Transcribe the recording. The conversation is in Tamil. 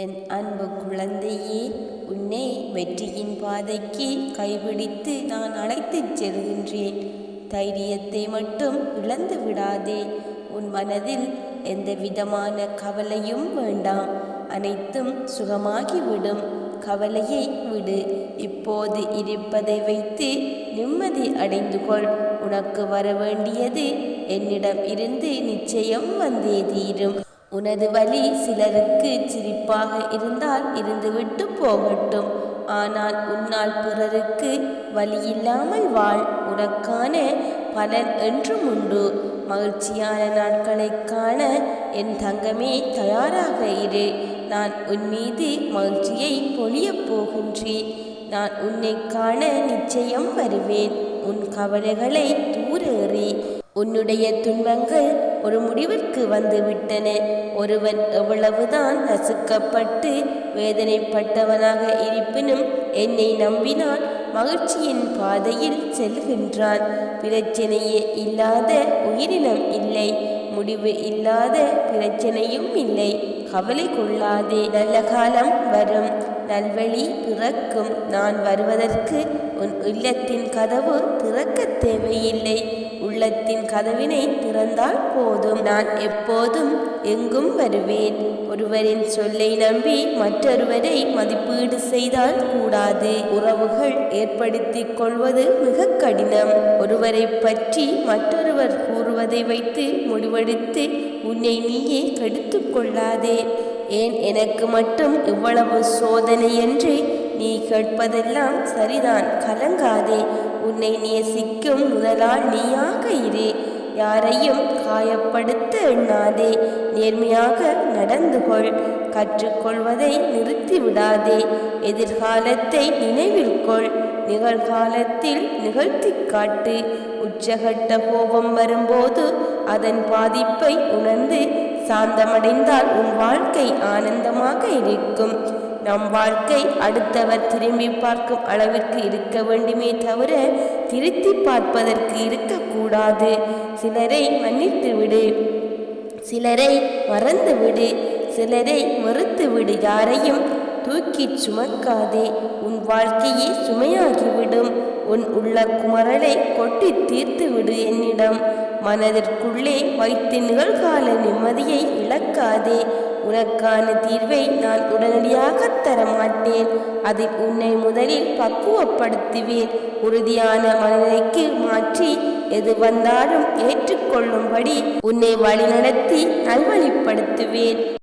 என் அன்பு குழந்தையே உன்னை வெற்றியின் பாதைக்கு கைபிடித்து நான் அழைத்துச் செல்கின்றேன். தைரியத்தை மட்டும் இழந்து விடாதே. உன் மனதில் எந்த விதமான கவலையும் வேண்டாம். அனைத்தும் சுகமாகிவிடும். கவலையை விடு. இப்போது இருப்பதை வைத்து நிம்மதி அடைந்து கொள் உனக்கு வர வேண்டியது என்னிடம் இருந்து நிச்சயம் வந்தே தீரும். உனது வழி சிலருக்கு சிரிப்பாக இருந்தால் இருந்துவிட்டு போகட்டும். ஆனால் உன்னால் பிறருக்கு வழி இல்லாமல் வாழ். உனக்கான பலன் என்றும் உண்டு. மகிழ்ச்சியான நாட்களை காண என் தங்கமே தயாராக இரு. நான் உன் மீது மகிழ்ச்சியை பொழியப் போகின்றேன். நான் உன்னை காண நிச்சயம் வருவேன். உன் கவலைகளை தூரேறி உன்னுடைய துன்பங்கள் ஒரு முடிவிற்கு வந்துவிட்டன. ஒருவன் எவ்வளவுதான் நசுக்கப்பட்டு வேதனைப்பட்டவனாக இருப்பினும் என்னை நம்பினால் மகிழ்ச்சியின் பாதையில் செல்கின்றான். பிரச்சனையே இல்லாத உயிரினம் இல்லை. முடிவு இல்லாத பிரச்சனையும் இல்லை. கவலை கொள்ளாதே. நல்ல காலம் வரும். நல்வழி பிறக்கும். நான் வருவதற்கு உன் இல்லத்தின் கதவு திறக்க தேவையில்லை. உள்ளத்தின் கதவினை திறந்தால் போதும். நான் எப்போதும் எங்கும் வருவேன். ஒருவரின் சொல்லை நம்பி மற்றொருவரை மதிப்பீடு செய்தால் கூடாது. உறவுகள் ஏற்படுத்திக் கொள்வது மிக கடினம். ஒருவரை பற்றி மற்றொருவர் கூறுவதை வைத்து முடிவெடுத்து உன்னை நீயே கெடுத்து கொள்ளாதே. ஏன் எனக்கு மட்டும் இவ்வளவு சோதனை என்று நீ கேட்பதெல்லாம் சரிதான். கலங்காதே. உன்னை நேசிக்கும் முதலாள் நீயாக இரு. யாரையும் காயப்படுத்த எண்ணாதே. நேர்மையாக நடந்து கொள். கற்றுக்கொள்வதை நிறுத்திவிடாதே எதிர்காலத்தை நினைவில் கொள். நிகழ்காலத்தில் நிகழ்த்தி காட்டு. உச்சகட்ட கோபம் வரும்போது அதன் பாதிப்பை உணர்ந்து சாந்தமடைந்தால் உன் வாழ்க்கை ஆனந்தமாக இருக்கும். நம் வாழ்க்கை அடுத்தவர் திரும்பி பார்க்கும் அளவிற்கு இருக்க வேண்டுமே தவிர திருத்தி பார்ப்பதற்கு இருக்கக்கூடாது. சிலரை மன்னித்து விடு சிலரை மறந்து விடு சிலரை மறுத்து விடு யாரையும் தூக்கி சுமக்காதே. உன் வாழ்க்கையே சுமையாகிவிடும். உன் உள்ள குமரலை கொட்டி தீர்த்து விடு என்னிடம். மனதிற்குள்ளே வைத்து நிகழ்கால நிம்மதியை இழக்காதே. உனக்கான தீர்வை நான் உடனடியாக தர மாட்டேன் அதை உன்னை முதலில் பக்குவப்படுத்துவேன். உறுதியான மனநிலைக்கு மாற்றி எது வந்தாலும் ஏற்றுக்கொள்ளும்படி உன்னை வழிநடத்தி நல்வழிப்படுத்துவேன்.